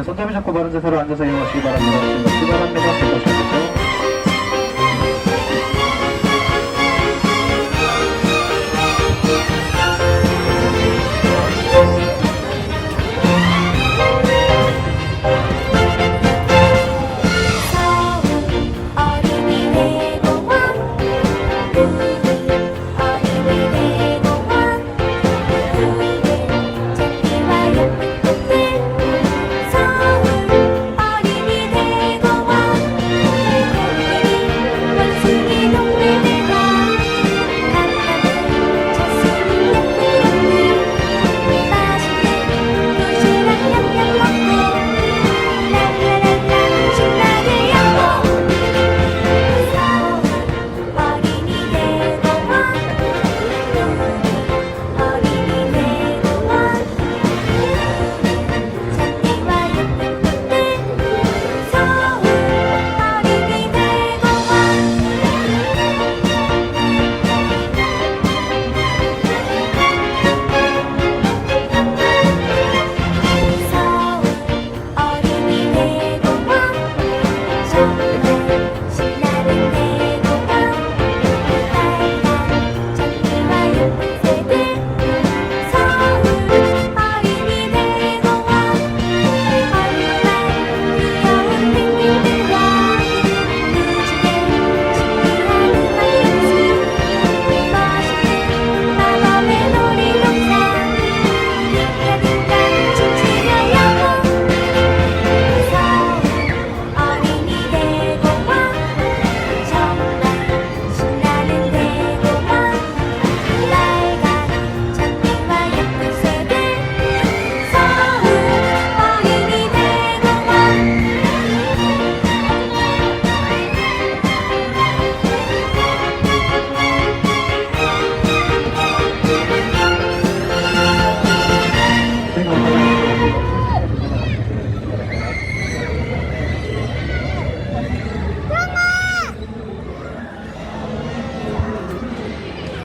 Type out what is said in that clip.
손잡이 잡고 바른 자세로 앉아서 이용하시기 바랍니다. 출발합니다. 출발합니다.